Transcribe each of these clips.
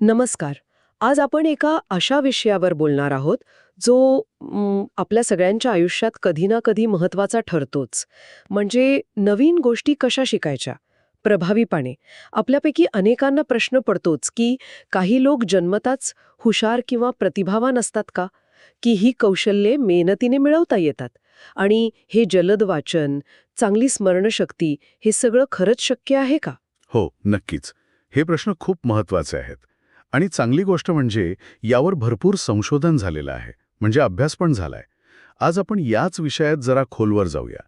नमस्कार. आज आपण एका अशा विषयावर बोलणार आहोत जो आपल्या सगळ्यांच्या आयुष्यात कधी ना कधी महत्त्वाचा ठरतोच. म्हणजे नवीन गोष्टी कशा शिकायच्या? प्रभावीपणे. आपल्यापैकी अनेकांना प्रश्न पडतोच की काही लोक जन्मताच हुशार किंवा प्रतिभावान असतात का? की ही कौशल्ये मेहनतीने मिळवता येतात? आणि हे जलद वाचन चांगली स्मरणशक्ती हे सगळं खरंच शक्य आहे का? हो नक्कीच. हे प्रश्न खूप महत्त्वाचे आहेत. आणि चांगली गोष्ट म्हणजे यावर भरपूर संशोधन झालेलं आहे. म्हणजे अभ्यास पण झालाय. आज आपण याच विषयात जरा खोलवर जाऊया.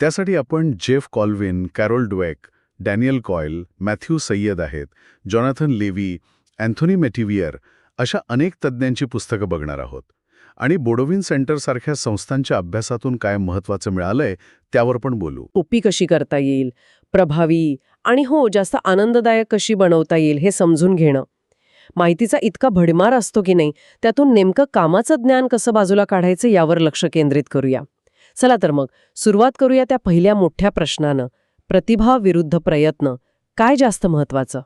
त्यासाठी आपण Jeff Colvin Carol Dweck Daniel Coyle Matthew Syed आहेत जॉनाथन लेवी अँथोनी मेटिव्हियर अशा अनेक तज्ज्ञांची पुस्तकं बघणार आहोत. आणि बोडोविन सेंटरसारख्या संस्थांच्या अभ्यासातून काय महत्वाचं मिळालंय त्यावर पण बोलू. सोपी कशी करता येईल? प्रभावी आणि हो जास्त आनंददायक कशी बनवता येईल हे समजून घेणं. माहितीचा इतका भडमार असतो की नाही त्यातून नेमकं कामाचं ज्ञान कसं बाजूला काढायचं यावर लक्ष केंद्रित करूया. चला तर मग सुरुवात करूया त्या पहिल्या मोठ्या प्रश्नानं. प्रतिभा विरुद्ध प्रयत्न. काय जास्त महत्वाचं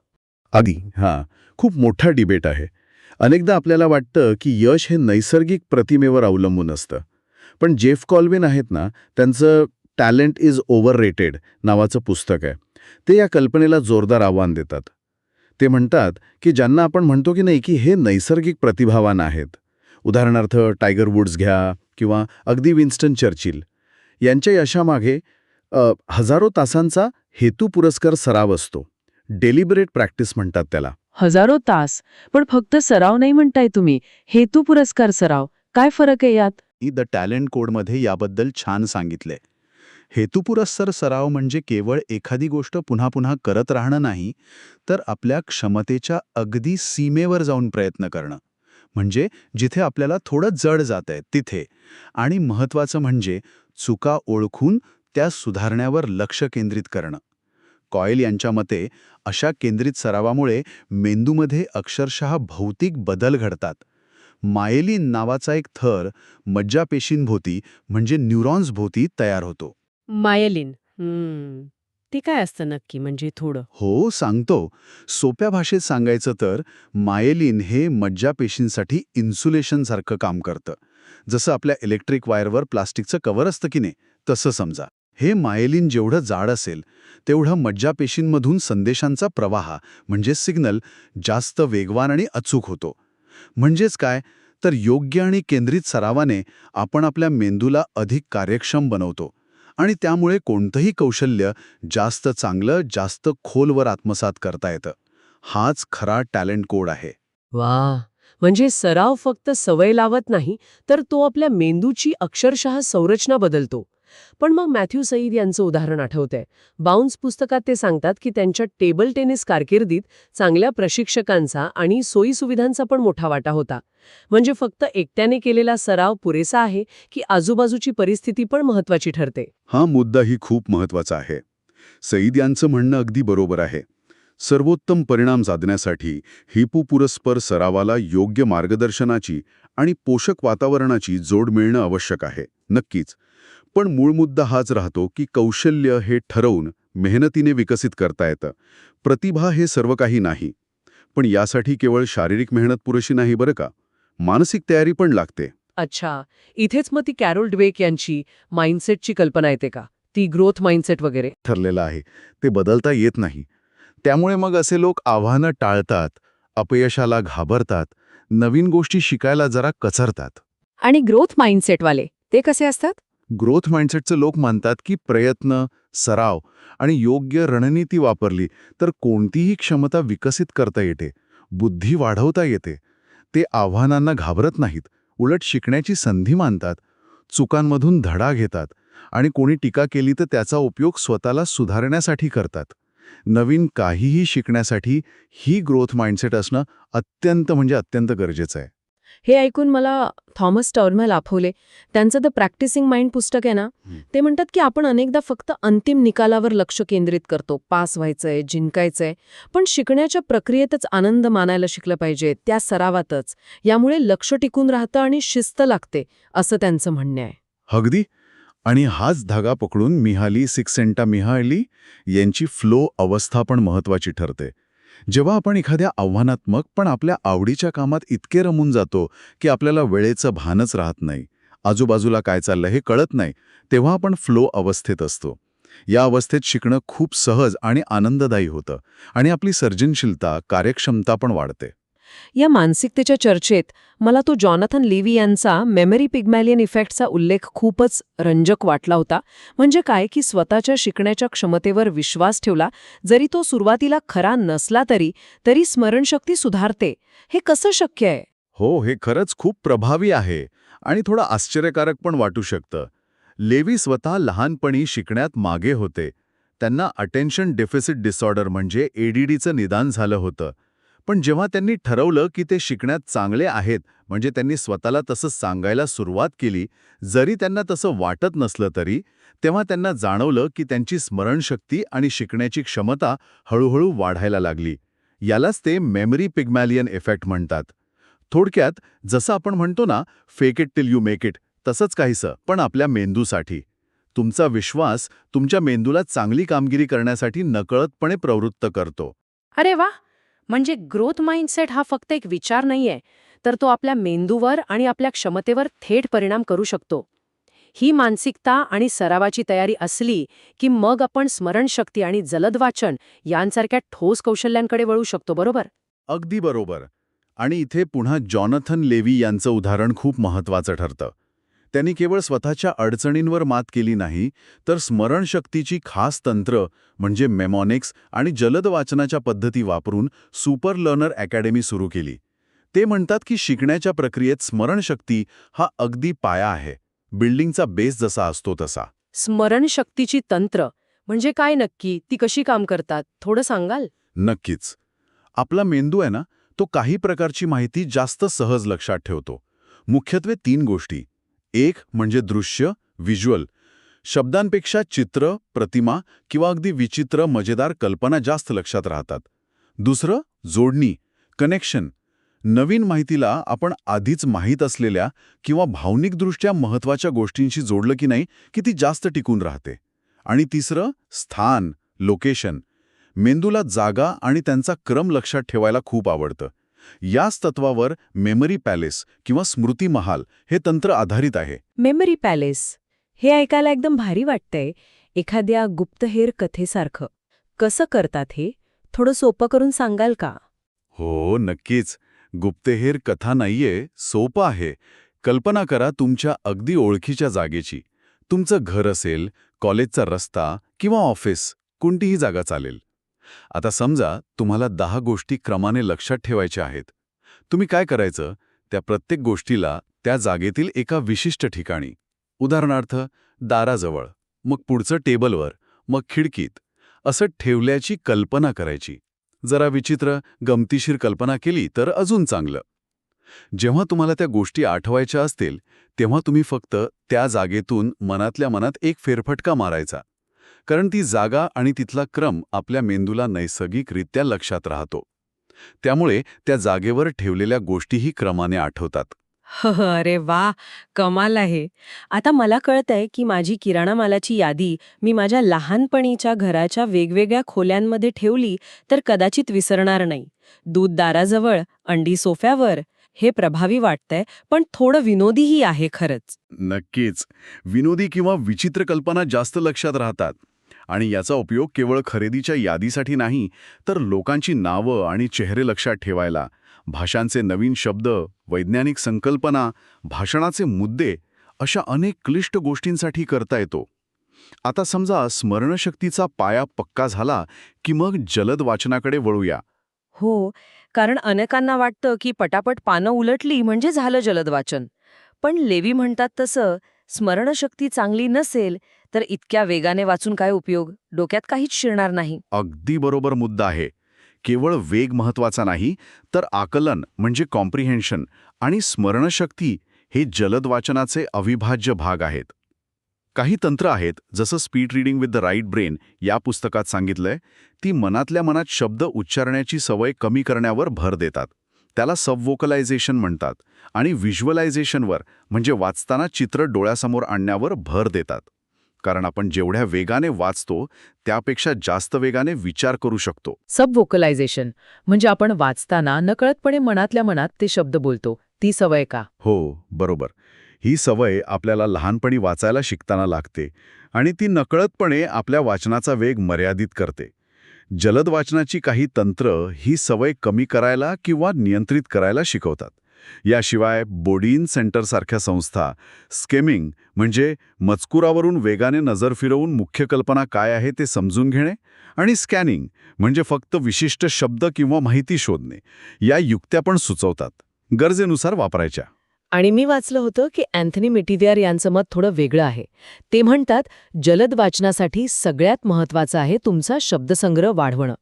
आधी हां खूप मोठा डिबेट आहे. अनेकदा आपल्याला वाटतं की यश हे नैसर्गिक प्रतिमेवर अवलंबून असतं. पण जेफ कॉल्विन आहेत ना त्यांचं टॅलेंट इज ओव्हर रेटेड नावाचं पुस्तक आहे. ते या कल्पनेला जोरदार आव्हान देतात. ते म्हणतात की ज्यांना आपण म्हणतो की नाही की हे नैसर्गिक प्रतिभावान आहेत. उदाहरणार्थ टायगर वुड्स घ्या किंवा अगदी विन्स्टन चर्चिल. यांच्या यशामागे हजारो तासांचा हेतू पुरस्कार सराव असतो. डेलिबरेट प्रॅक्टिस म्हणतात त्याला. हजारो तास? पण फक्त सराव नाही म्हणताय तुम्ही. हेतू पुरस्कार सराव. काय फरक आहे यात? ही द टॅलेंट कोडमध्ये याबद्दल छान सांगितले हेतुपुरस्सर सराव म्हणजे केवळ एखादी गोष्ट पुन्हा पुन्हा करत राहणं नाही तर आपल्या क्षमतेच्या अगदी सीमेवर जाऊन प्रयत्न करणं. म्हणजे जिथे आपल्याला थोडं जड जात आहे तिथे. आणि महत्त्वाचं म्हणजे चुका ओळखून त्या सुधारण्यावर लक्ष केंद्रित करणं. कॉयल यांच्या मते अशा केंद्रित सरावामुळे मेंदूमध्ये अक्षरशः भौतिक बदल घडतात. मायेलिन नावाचा एक थर मज्जापेशींभोवती म्हणजे न्यूरॉन्सभोवती तयार होतो. मायलिन. ते काय असतं नक्की म्हणजे थोडं? हो सांगतो. सोप्या भाषेत सांगायचं तर मायलिन हे मज्जापेशींसाठी इन्सुलेशनसारखं काम करतं. जसं आपल्या इलेक्ट्रिक वायरवर प्लास्टिकचं कवर असतं की नाही तसं समजा. हे मायलिन जेवढं जाड असेल तेवढं मज्जापेशींमधून संदेशांचा प्रवाह म्हणजे सिग्नल जास्त वेगवान आणि अचूक होतो. म्हणजेच काय? तर योग्य आणि केंद्रित सरावाने आपण आपल्या मेंदूला अधिक कार्यक्षम बनवतो. आणि त्यामुळे कोणतंही कौशल्य जास्त चांगलं जास्त खोलवर आत्मसात करता येतं. हाच खरा टॅलेंट कोड आहे. वा म्हणजे सराव फक्त सवय लावत नाही तर तो आपल्या मेंदूची अक्षरशः संरचना बदलतो. पण मग मॅथ्यू सईद यांचं उदाहरण आठवतंय. बाउन्स पुस्तकात ते सांगतात की त्यांच्या टेबल टेनिस कारकिर्दीत चांगल्या प्रशिक्षकांचा आणि सोयीसुविधांचा पण मोठा वाटा होता. म्हणजे फक्त एकट्याने केलेला सराव पुरेसा आहे की आजूबाजूची परिस्थिती पण महत्वाची ठरते? हा मुद्दाही खूप महत्त्वाचा आहे. सईद यांचं म्हणणं अगदी बरोबर आहे. सर्वोत्तम परिणाम साधण्यासाठी हिपोपुरस्पर सरावाला योग्य मार्गदर्शनाची आणि पोषक वातावरणाची जोड मिळणं आवश्यक आहे. नक्कीच. पण मूळ मुद्दा हाच राहतो की कौशल्य हे ठरवून मेहनतीने विकसित करता येतं. प्रतिभा हे सर्व काही नाही. पण यासाठी केवळ शारीरिक मेहनत पुरेशी नाही बरं का? मानसिक तयारी पण लागते. अच्छा इथेच मग ती कॅरोल ड्वेक यांची माइंडसेटची कल्पना येते का? ती ग्रोथ माइंडसेट वगैरे? ठरलेलं आहे. ते बदलता येत नाही. त्यामुळे मग असे लोक आव्हानं टाळतात अपयशाला घाबरतात नवीन गोष्टी शिकायला जरा कचरतात. आणि ग्रोथ माइंडसेटवाले ते कसे असतात? ग्रोथ माइंडसेटचे लोक मानतात की प्रयत्न सराव आणि योग्य रणनीती वापरली तर कोणतीही क्षमता विकसित करता येते बुद्धी वाढवता येते. ते आव्हानांना घाबरत नाहीत उलट शिकण्याची संधी मानतात चुकांमधून धडा घेतात आणि कोणी टीका केली तर त्याचा उपयोग स्वतःला सुधारण्यासाठी करतात. नवीन काहीही शिकण्यासाठी ही ग्रोथ माइंडसेट असणं अत्यंत म्हणजे अत्यंत गरजेचं आहे. हे ऐकून मला थॉमस टॉर्मल आफवले त्यांचं द प्रॅक्टिसिंग माइंड पुस्तक आहे ना. ते म्हणतात की आपण अनेकदा फक्त अंतिम निकालावर लक्ष केंद्रित करतो. पास व्हायचंय जिंकायचंय पण शिकण्याच्या प्रक्रियेतच आनंद मानायला शिकलं पाहिजे त्या सरावातच. यामुळे लक्ष टिकून राहतं आणि शिस्त लागते असं त्यांचं म्हणणं आहे. अगदी. आणि हाच धागा पकडून मिहाली सिक्सेंटा मिहाली यांची फ्लो अवस्था पण महत्वाची ठरते. जेव्हा आपण एखाद्या आव्हानात्मक पण आपल्या आवडीच्या कामात इतके रमून जातो की आपल्याला वेळेचं भानच राहत नाही आजूबाजूला काय चाललं हे कळत नाही तेव्हा आपण फ्लो अवस्थेत असतो. या अवस्थेत शिकणं खूप सहज आणि आनंददायी होतं आणि आपली सर्जनशीलता कार्यक्षमता पण वाढते. या मानसिकतेच्या चर्चेत मला तो जॉनथन लेवी यांचा मेमरी पिग्मॅलियन इफेक्टचा उल्लेख खूपच रंजक वाटला होता. म्हणजे काय की स्वतःच्या शिकण्याच्या क्षमतेवर विश्वास ठेवला जरी तो सुरुवातीला खरा नसला तरी तरी स्मरणशक्ती सुधारते. हे कसं शक्य आहे? हो हे खरंच खूप प्रभावी आहे आणि थोडं आश्चर्यकारक पण वाटू शकतं. लेवी स्वतः लहानपणी शिकण्यात मागे होते. त्यांना अटेन्शन डेफिसिट डिसऑर्डर म्हणजे एडीडीचं निदान झालं होतं. पण जेव्हा त्यांनी ठरवलं की ते शिकण्यात चांगले आहेत म्हणजे त्यांनी स्वतःला तसं सांगायला सुरुवात केली जरी त्यांना तसं वाटत नसलं तरी तेव्हा त्यांना जाणवलं की त्यांची स्मरणशक्ती आणि शिकण्याची क्षमता हळूहळू वाढायला लागली. यालाच ते मेमरी पिग्मॅलियन इफेक्ट म्हणतात. थोडक्यात जसं आपण म्हणतो ना fake it till you make it तसंच काहीसं पण आपल्या मेंदूसाठी. तुमचा विश्वास तुमच्या मेंदूला चांगली कामगिरी करण्यासाठी नकळतपणे प्रवृत्त करतो. अरे वा म्हणजे ग्रोथ माइंडसेट हा फक्त एक विचार नाहीये तर तो आपल्या मेंदूवर आणि आपल्या क्षमतेवर थेट परिणाम करू शकतो. ही मानसिकता आणि सरावाची तयारी असली की मग आपण स्मरणशक्ती आणि जलद वाचन यांसारख्या ठोस कौशल्यांकडे वळू शकतो बरोबर? अगदी बरोबर. आणि इथे पुन्हा जॉनथन लेवी यांचं उदाहरण खूप महत्वाचं ठरतं. त्यांनी केवळ स्वतःच्या अडचणींवर मात केली नाही तर स्मरणशक्तीची खास तंत्र म्हणजे मेमॉनिक्स आणि जलद वाचनाच्या पद्धती वापरून सुपर लर्नर अकॅडमी सुरू केली. ते म्हणतात की शिकण्याच्या प्रक्रियेत स्मरणशक्ती हा अगदी पाया आहे. बिल्डिंगचा बेस जसा असतो तसा. स्मरणशक्तीची तंत्र म्हणजे काय नक्की? ती कशी काम करतात? थोडं सांगाल? नक्कीच. आपला मेंदू आहे ना तो काही प्रकारची माहिती जास्त सहज लक्षात ठेवतो. मुख्यत्वे तीन गोष्टी. एक म्हणजे दृश्य व्हिज्युअल. शब्दांपेक्षा चित्र प्रतिमा किंवा अगदी विचित्र मजेदार कल्पना जास्त लक्षात राहतात. दुसरं जोडणी कनेक्शन नवीन माहितीला आपण आधीच माहीत असलेल्या किंवा भावनिकदृष्ट्या महत्त्वाच्या गोष्टींशी जोडलं की नाही की ती जास्त टिकून राहते. आणि तिसरं स्थान लोकेशन मेंदूला जागा आणि त्यांचा क्रम लक्षात ठेवायला खूप आवडतं. याच तत्वावर मेमरी पॅलेस किंवा स्मृती महाल हे तंत्र आधारित आहे. Memory palace. हे ऐकायला एकदम भारी वाटतंय एखाद्या गुप्तहेर कथेसारखं. कसं करतात हे? थोडं सोपं करून सांगाल का? हो नक्कीच. गुप्तेहेर कथा नाहीये सोपं आहे. कल्पना करा तुमच्या अगदी ओळखीच्या जागेची. तुमचं घर असेल कॉलेजचा रस्ता किंवा ऑफिस कोणतीही जागा चालेल. आता समजा तुम्हाला दहा गोष्टी क्रमाने लक्षात ठेवायच्या आहेत. तुम्ही काय करायचं? त्या प्रत्येक गोष्टीला त्या जागेतील एका विशिष्ट ठिकाणी. उदाहरणार्थ दाराजवळ मग पुढचं टेबलवर मग खिडकीत. असं ठेवल्याची कल्पना करायची. जरा विचित्र गमतीशीर कल्पना केली तर अजून चांगलं. जेव्हा तुम्हाला त्या गोष्टी आठवायच्या असतील तेव्हा तुम्ही फक्त त्या जागेतून मनातल्या मनात एक फेरफटका मारायचा. कारण ती जागा आणि तिथला क्रम आपल्या मेंदूला नैसर्गिकरित्या लक्षात राहतो. त्यामुळे त्या जागेवर ठेवलेल्या गोष्टीही क्रमाने आठवतात. अरे वा कमाल आहे. आता मला कळतंय की माझी किराणा मालाची यादी मी माझ्या लहानपणीच्या घराच्या वेगवेगळ्या खोल्यांमध्ये ठेवली तर कदाचित विसरणार नाही. दूध दाराजवळ अंडी सोफ्यावर हे प्रभावी वाटतंय पण थोडं विनोदीही आहे खरंच. नक्कीच. विनोदी किंवा विचित्र कल्पना जास्त लक्षात राहतात. आणि याचा उपयोग केवळ खरेदीच्या यादीसाठी नाही तर लोकांची नावं आणि चेहरे लक्षात ठेवायला. भाषांचे नवीन शब्द वैज्ञानिक संकल्पना भाषणाचे मुद्दे अशा अनेक क्लिष्ट गोष्टींसाठी करता येतो. आता समजा स्मरणशक्तीचा पाया पक्का झाला की मग जलद वाचनाकडे वळूया. हो कारण अनेकांना वाटतं की पटापट पानं उलटली म्हणजे झालं जलद वाचन. पण लेवी म्हणतात तसं स्मरणशक्ती चांगली नसेल तर इतक्या वेगाने वाचून काय उपयोग? डोक्यात काहीच शिरणार नाही. अगदी बरोबर मुद्दा आहे. केवळ वेग महत्त्वाचा नाही तर आकलन म्हणजे कॉम्प्रिहेन्शन आणि स्मरणशक्ती हे जलद वाचनाचे अविभाज्य भाग आहेत. काही तंत्र आहेत जसं speed reading with the right brain या पुस्तकात सांगितलंय ती मनातल्या मनात शब्द उच्चारण्याची सवय कमी करण्यावर भर देतात. त्याला सबवोकलायझेशन म्हणतात आणि व्हिज्युअलायझेशनवर म्हणजे वाचताना चित्र डोळ्यासमोर आणण्यावर भर देतात. कारण आपण जेवढ्या वेगाने वाचतो त्यापेक्षा जास्त वेगाने विचार करू शकतो. सब व्होकलायझेशन म्हणजे आपण वाचताना नकळतपणे मनातल्या मनात ते शब्द बोलतो. ती सवय का? हो बरोबर. ही सवय आपल्याला लहानपणी वाचायला शिकताना लागते आणि ती नकळतपणे आपल्या वाचनाचा वेग मर्यादित करते. जलद वाचनाची काही तंत्र ही सवय कमी करायला किंवा नियंत्रित करायला शिकवतात. याशिवाय बोडीन सेंटरसारख्या संस्था स्केमिंग म्हणजे मजकुरावरून वेगाने नजर फिरवून मुख्य कल्पना काय आहे ते समजून घेणे आणि स्कॅनिंग म्हणजे फक्त विशिष्ट शब्द किंवा माहिती शोधणे या युक्त्या पण सुचवतात. गरजेनुसार वापरायच्या. आणि मी वाचलं होतं की अँथनी मिटिदियर यांचं मत थोडं वेगळं आहे. ते म्हणतात जलद वाचनासाठी सगळ्यात महत्वाचं आहे तुमचा शब्दसंग्रह वाढवणं.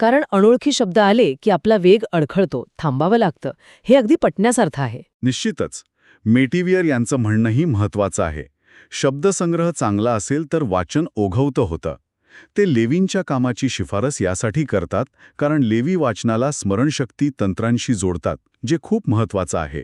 कारण अनोळखी शब्द आले की आपला वेग अडखळतो थांबावं लागतं. हे अगदी पटण्यासारखं आहे. निश्चितच. मेटिवियर यांचं म्हणणंही महत्वाचं आहे. शब्दसंग्रह चांगला असेल तर वाचन ओघवतं होतं. ते लेवींच्या कामाची शिफारस यासाठी करतात कारण लेवी वाचनाला स्मरणशक्ती तंत्रांशी जोडतात जे खूप महत्वाचं आहे.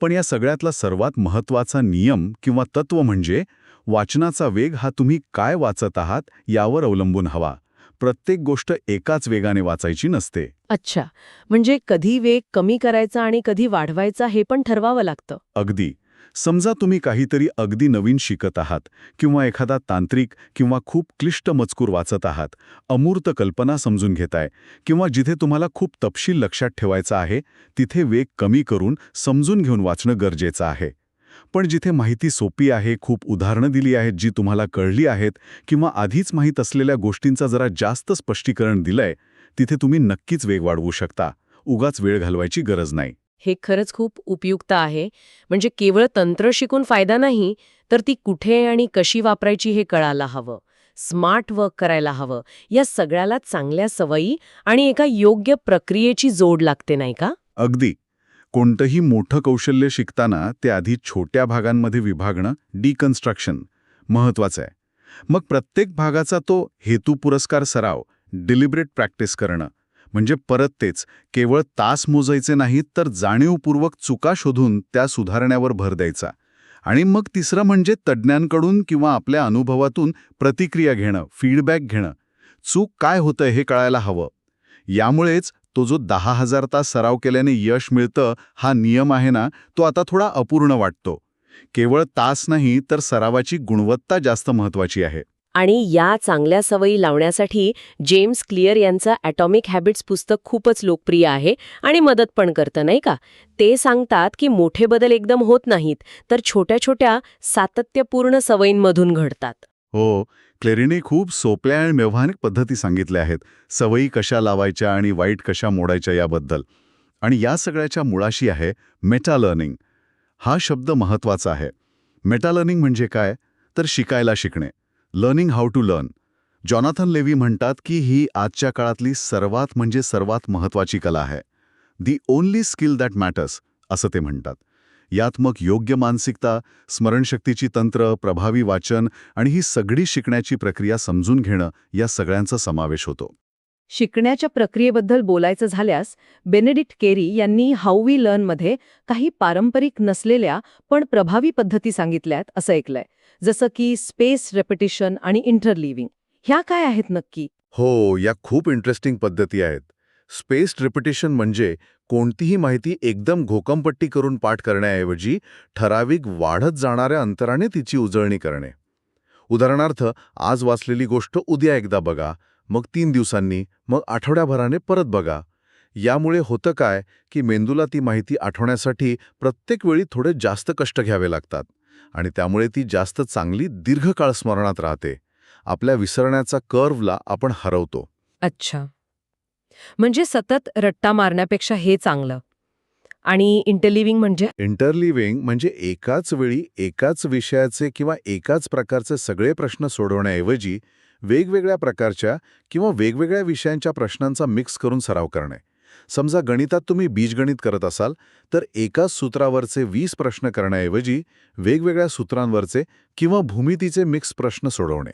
पण या सगळ्यातला सर्वात महत्त्वाचा नियम किंवा तत्व म्हणजे वाचनाचा वेग हा तुम्ही काय वाचत आहात यावर अवलंबून हवा. प्रत्येक गोष्ट एकाच वेगाने वाचायची नसते. अच्छा. म्हणजे कधी वेग कमी करायचा आणि कधी वाढवायचा हे पण ठरवावं लागतं. अगदी. समजा तुम्ही काहीतरी अगदी नवीन शिकत आहात किंवा एखादा तांत्रिक किंवा खूप क्लिष्ट मजकूर वाचत आहात अमूर्त कल्पना समजून घेताय किंवा जिथे तुम्हाला खूप तपशील लक्षात ठेवायचा आहे तिथे वेग कमी करून समजून घेऊन वाचणं गरजेचं आहे. पण जिथे माहिती सोपी आहे खूप उदाहरणं दिली आहेत जी तुम्हाला कळली आहेत किंवा आधीच माहीत असलेल्या गोष्टींचा जरा जास्त स्पष्टीकरण दिलंय तिथे तुम्ही नक्कीच वेग वाढवू शकता. उगाच वेळ घालवायची गरज नाही. हे खरंच खूप उपयुक्त आहे. म्हणजे केवळ तंत्र शिकून फायदा नाही तर ती कुठे आणि कशी वापरायची हे कळायला हवं. स्मार्ट वर्क करायला हवं. या सगळ्याला चांगल्या सवयी आणि एका योग्य प्रक्रियेची जोड लागते नाही का? अगदी. कोणतंही मोठं कौशल्य शिकताना ते आधी छोट्या भागांमध्ये विभागणं डिकन्स्ट्रक्शन महत्वाचं आहे. मग प्रत्येक भागाचा तो हेतू पुरस्कार सराव डिलिब्रेट प्रॅक्टिस करणं म्हणजे परत तेच. केवळ तास मोजायचे नाहीत तर जाणीवपूर्वक चुका शोधून त्या सुधारण्यावर भर द्यायचा. आणि मग तिसरं म्हणजे तज्ज्ञांकडून किंवा आपल्या अनुभवातून प्रतिक्रिया घेणं फीडबॅक घेणं. चूक काय होतं हे कळायला हवं. यामुळेच तो जो दहा हजार तास सराव केल्याने यश मिळतं हा नियम आहे ना तो आता थोडा अपूर्ण वाटतो. केवळ तास नाही तर सरावाची गुणवत्ता जास्त महत्वाची आहे. आणि या चांगल्या सवयी लावण्यासाठी जेम्स क्लिअर यांचं ॲटॉमिक हॅबिट्स पुस्तक खूपच लोकप्रिय आहे आणि मदत पण करतं नाही का? ते सांगतात की मोठे बदल एकदम होत नाहीत तर छोट्या छोट्या सातत्यपूर्ण सवयींमधून घडतात. हो क्लेरीने खूप सोप्या आणि व्यवहारिक पद्धती सांगितल्या आहेत सवयी कशा लावायच्या आणि वाईट कशा मोडायच्या याबद्दल. आणि या सगळ्याच्या मुळाशी आहे मेटा लर्निंग हा शब्द महत्त्वाचा आहे. मेटा लर्निंग म्हणजे काय? तर शिकायला शिकणे. Learning how to learn Jonathan Levi म्हणतात की ही आजच्या काळातली सर्वात म्हणजे सर्वात महत्वाची कला आहे. The only skill that matters असं ते म्हणतात. यात मग योग्य मानसिकता स्मरणशक्तीची तंत्र प्रभावी वाचन आणि ही सगळी शिकण्याची प्रक्रिया समजून घेणं या सगळ्यांचा समावेश होतो. शिकण्याच्या प्रक्रियेबद्दल बोलायचं झाल्यास बेनेडिक्ट केरी यांनी हाऊ वी लर्नमध्ये काही पारंपरिक नसलेल्या पण प्रभावी पद्धती सांगितल्यात असं ऐकलंय. जसं की स्पेस रेपिटिशन आणि इंटरलिव्हिंग. ह्या काय आहेत नक्की? हो या खूप इंटरेस्टिंग पद्धती आहेत. स्पेस रिपिटेशन म्हणजे कोणतीही माहिती एकदम घोकमपट्टी करून पाठ करण्याऐवजी ठराविक वाढत जाणाऱ्या अंतराने तिची उजळणी करणे. उदाहरणार्थ आज वाचलेली गोष्ट उद्या एकदा बघा. मग तीन दिवसांनी मग आठवड्याभराने परत बघा. यामुळे होतं काय की मेंदूला ती माहिती आठवण्यासाठी प्रत्येक वेळी थोडे जास्त कष्ट घ्यावे लागतात आणि त्यामुळे ती जास्त चांगली दीर्घकाळ स्मरणात राहते. आपल्या विसरण्याचा कर्वला आपण हरवतो. अच्छा. म्हणजे सतत रट्टा मारण्यापेक्षा हे चांगलं. आणि इंटरलिव्हिंग म्हणजे? इंटरलिव्हिंग म्हणजे एकाच वेळी एकाच विषयाचे किंवा एकाच प्रकारचे सगळे प्रश्न सोडवण्याऐवजी वेगवेगळ्या प्रकारच्या किंवा वेगवेगळ्या विषयांच्या प्रश्नांचा मिक्स करून सराव करणे. समजा गणितात तुम्ही बीजगणित करत असाल तर एकाच सूत्रावरचे वीस प्रश्न करण्याऐवजी वेगवेगळ्या सूत्रांवरचे किंवा भूमितीचे मिक्स प्रश्न सोडवणे.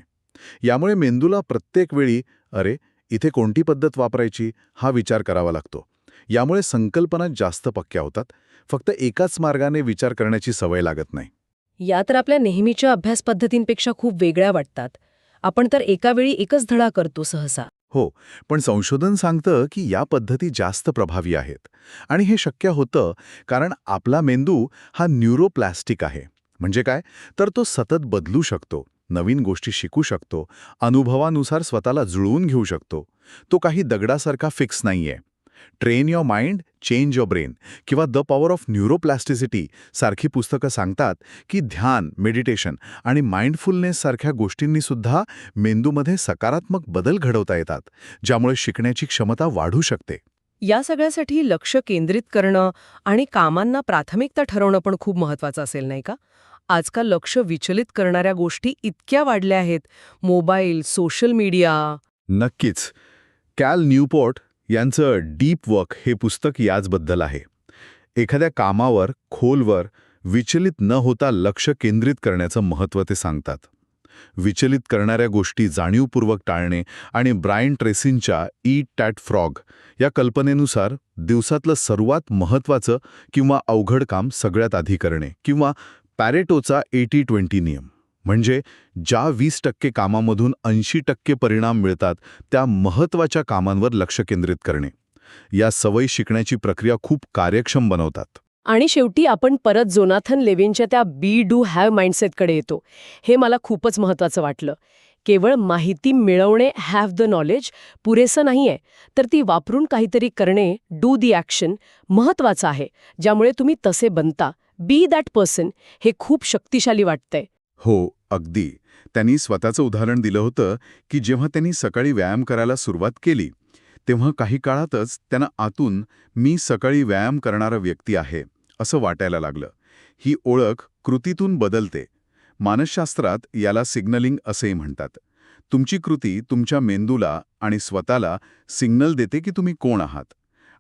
यामुळे मेंदूला प्रत्येक वेळी अरे इथे कोणती पद्धत वापरायची? हा विचार करावा लागतो. यामुळे संकल्पना जास्त पक्क्या होतात. फक्त एकाच मार्गाने विचार करण्याची सवय लागत नाही. या तर आपल्या नेहमीच्या अभ्यास पद्धतींपेक्षा खूप वेगळ्या वाटतात. आपण तर एकावेळी एकच धडा करतो सहसा. हो पण संशोधन सांगतं की या पद्धती जास्त प्रभावी आहेत. आणि हे शक्य होतं कारण आपला मेंदू हा न्यूरोप्लास्टिक आहे. म्हणजे काय? तर तो सतत बदलू शकतो नवीन गोष्टी शिकू शकतो अनुभवानुसार स्वतःला जुळवून घेऊ शकतो. तो काही दगडासारखा फिक्स नाहीये. Train your mind change your brain किंवा द पॉवर ऑफ न्यूरोप्लास्टिसिटी सारखी पुस्तकं सांगतात की ध्यान मेडिटेशन आणि माइंडफुलनेस सारख्या गोष्टींनी सुद्धा मेंदूमध्ये सकारात्मक बदल घडवता येतात ज्यामुळे शिकण्याची क्षमता वाढू शकते. या सगळ्यासाठी लक्ष केंद्रित करणं आणि कामांना प्राथमिकता ठरवणं पण खूप महत्वाचं असेल नाही का? आजकाल लक्ष विचलित करणाऱ्या गोष्टी इतक्या वाढल्या आहेत. Mobile social media. नक्कीच. कॅल न्यूपोर्ट यांचं डीप वर्क हे पुस्तक याचबद्दल आहे. एखाद्या कामावर खोलवर विचलित न होता लक्ष केंद्रित करण्याचं महत्त्व ते सांगतात. विचलित करणाऱ्या गोष्टी जाणीवपूर्वक टाळणे आणि ब्रायन ट्रेसिनच्या ई टॅट फ्रॉग या कल्पनेनुसार दिवसातलं सर्वात महत्त्वाचं किंवा अवघड काम सगळ्यात आधी करणे किंवा पॅरेटोचा एटी ट्वेंटी नियम. म्हणजे ज्या वीस टक्के कामामधून ऐंशी टक्के परिणाम मिळतात त्या महत्त्वाच्या कामांवर लक्ष केंद्रित करणे. या सवयी शिकण्याची प्रक्रिया खूप कार्यक्षम बनवतात. आणि शेवटी आपण परत जोनाथन लेविनच्या त्या बी डू हॅव माइंडसेटकडे येतो. हे मला खूपच महत्वाचं वाटलं. केवळ माहिती मिळवणे हॅव द नॉलेज पुरेसं नाहीये तर ती वापरून काहीतरी करणे डू दी ॲक्शन महत्वाचं आहे ज्यामुळे तुम्ही तसे बनता. बी दॅट पर्सन हे खूप शक्तिशाली वाटतंय. हो अगदी. त्यांनी स्वतःचं उदाहरण दिलं होतं की जेव्हा त्यांनी सकाळी व्यायाम करायला सुरुवात केली तेव्हा काही काळातच त्यांना आतून मी सकाळी व्यायाम करणारा व्यक्ती आहे असं वाटायला लागलं. ही ओळख कृतीतून बदलते. मानसशास्त्रात याला सिग्नलिंग असेही म्हणतात. तुमची कृती तुमच्या मेंदूला आणि स्वतःला सिग्नल देते की तुम्ही कोण आहात?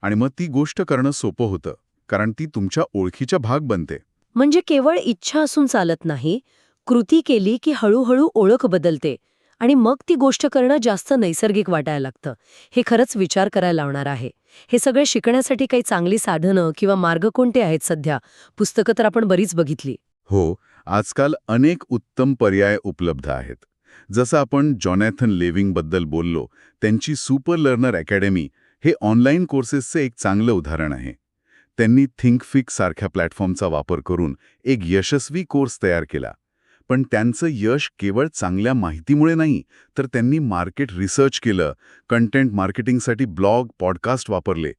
आणि मग ती गोष्ट करणं सोपं होतं कारण ती तुमच्या ओळखीचा भाग बनते. म्हणजे केवळ इच्छा असून चालत नाही कृती केली की हळूहळू ओळख बदलते आणि मग ती गोष्ट करणं जास्त नैसर्गिक वाटायला लागतं. हे खरंच विचार करायला लावणार आहे. हे सगळे शिकण्यासाठी काही चांगली साधनं किंवा मार्ग कोणते आहेत सध्या? पुस्तकं तर आपण बरीच बघितली. हो आजकाल अनेक उत्तम पर्याय उपलब्ध आहेत. जसं आपण जॉनॅथन लेविंगबद्दल बोललो त्यांची सुपर लर्नर अकॅडमी हे ऑनलाईन कोर्सेसचं एक चांगलं उदाहरण आहे. त्यांनी थिंकफिक सारख्या प्लॅटफॉर्मचा वापर करून एक यशस्वी कोर्स तयार केला. पण त्यांचं यश केवळ चांगल्या माहितीमुळे नाही तर त्यांनी मार्केट रिसर्च केलं कंटेंट मार्केटिंगसाठी ब्लॉग पॉडकास्ट वापरले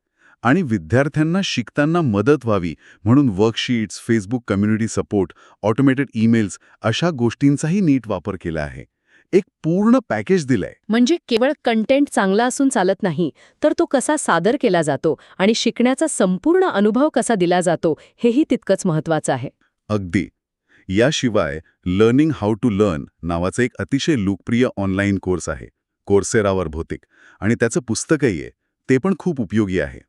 आणि विद्यार्थ्यांना शिकताना मदत व्हावी म्हणून worksheets Facebook community support automated emails अशा गोष्टींचाही नीट वापर केला आहे. एक पूर्ण पॅकेज दिलंय. म्हणजे केवळ कंटेंट चांगला असून चालत नाही तर तो कसा सादर केला जातो आणि शिकण्याचा संपूर्ण अनुभव कसा दिला जातो हेही तितकंच महत्वाचं आहे. अगदी. याशिवाय लर्निंग हाऊ टू लर्न नावाचं एक अतिशय लोकप्रिय ऑनलाईन कोर्स आहे कोर्सेरावर भौतिक. आणि त्याचं पुस्तकही आहे ते पण खूप उपयोगी आहे.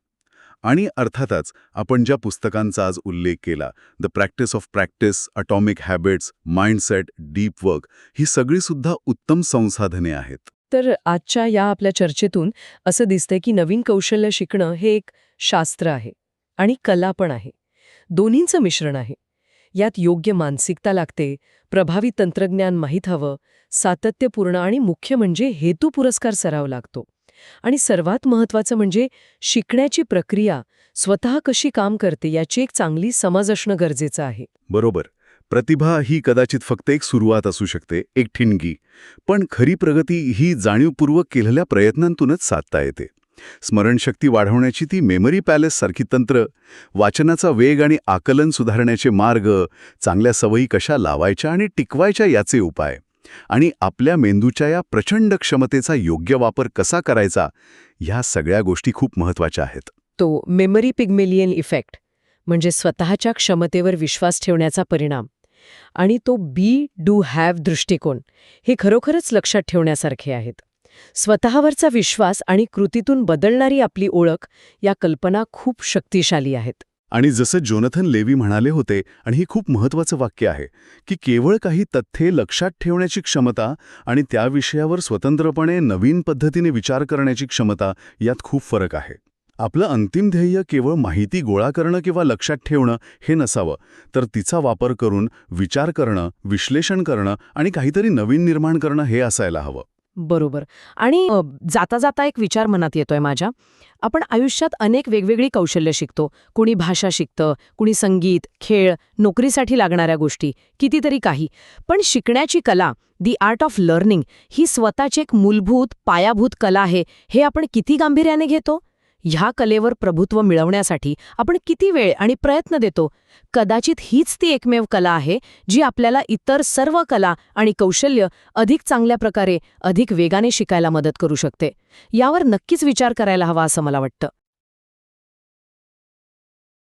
आणि अर्थातच आपण ज्या पुस्तकांचा आज उल्लेख केला the practice of practice atomic habits mindset deep work ही सगळीसुद्धा उत्तम संसाधने आहेत. तर आजच्या या आपल्या चर्चेतून असं दिसतंय की नवीन कौशल्य शिकणं हे एक शास्त्र आहे आणि कला पण आहे. दोन्हींचं मिश्रण आहे. यात योग्य मानसिकता लागते प्रभावी तंत्रज्ञान माहीत हवं सातत्यपूर्ण आणि मुख्य म्हणजे हेतू पुरस्कार सराव लागतो. आणि सर्वात महत्वाचं म्हणजे शिकण्याची प्रक्रिया स्वतः कशी काम करते याची एक चांगली समज असणं गरजेचं आहे. बरोबर. प्रतिभा ही कदाचित फक्त एक सुरुवात असू शकते एक ठिणगी पण खरी प्रगती ही जाणीवपूर्वक केलेल्या प्रयत्नांतूनच साधता येते. स्मरणशक्ती वाढवण्याची ती मेमरी पॅलेससारखी तंत्र वाचनाचा वेग आणि आकलन सुधारण्याचे मार्ग चांगल्या सवयी कशा लावायच्या आणि टिकवायच्या याचे उपाय आणि आपल्या मेंदूच्या या प्रचंड क्षमतेचा योग्य वापर कसा करायचा ह्या सगळ्या गोष्टी खूप महत्त्वाच्या आहेत. तो मेमरी पिग्मेलियन इफेक्ट म्हणजे स्वतःच्या क्षमतेवर विश्वास ठेवण्याचा परिणाम आणि तो बी डू हॅव दृष्टिकोन हे खरोखरच लक्षात ठेवण्यासारखे आहेत. स्वतःवरचा विश्वास आणि कृतीतून बदलणारी आपली ओळख या कल्पना खूप शक्तिशाली आहेत. आणि जसं जोनथन लेवी म्हणाले होते आणि हे खूप महत्वाचं वाक्य आहे की केवळ काही तथ्ये लक्षात ठेवण्याची क्षमता आणि त्या विषयावर स्वतंत्रपणे नवीन पद्धतीने विचार करण्याची क्षमता यात खूप फरक आहे. आपलं अंतिम ध्येय केवळ माहिती गोळा करणं किंवा लक्षात ठेवणं हे नसावं तर तिचा वापर करून विचार करणं विश्लेषण करणं आणि काहीतरी नवीन निर्माण करणं हे असायला हवं. बरोबर. आणि जाता जाता एक विचार मनात येतोय माझ्या. आपण आयुष्यात अनेक वेगवेगळी कौशल्य शिकतो. कुणी भाषा शिकतं कुणी संगीत खेळ नोकरीसाठी लागणाऱ्या गोष्टी कितीतरी काही. पण शिकण्याची कला दी आर्ट ऑफ लर्निंग ही स्वतःची एक मूलभूत पायाभूत कला आहे. हे आपण किती गांभीर्याने घेतो? ह्या कलेवर प्रभुत्व मिळवण्यासाठी आपण किती वेळ आणि प्रयत्न देतो? कदाचित हीच ती एकमेव कला आहे जी आपल्याला इतर सर्व कला आणि कौशल्य अधिक चांगल्या प्रकारे अधिक वेगाने शिकायला मदत करू शकते. यावर नक्कीच विचार करायला हवा असं मला वाटतं.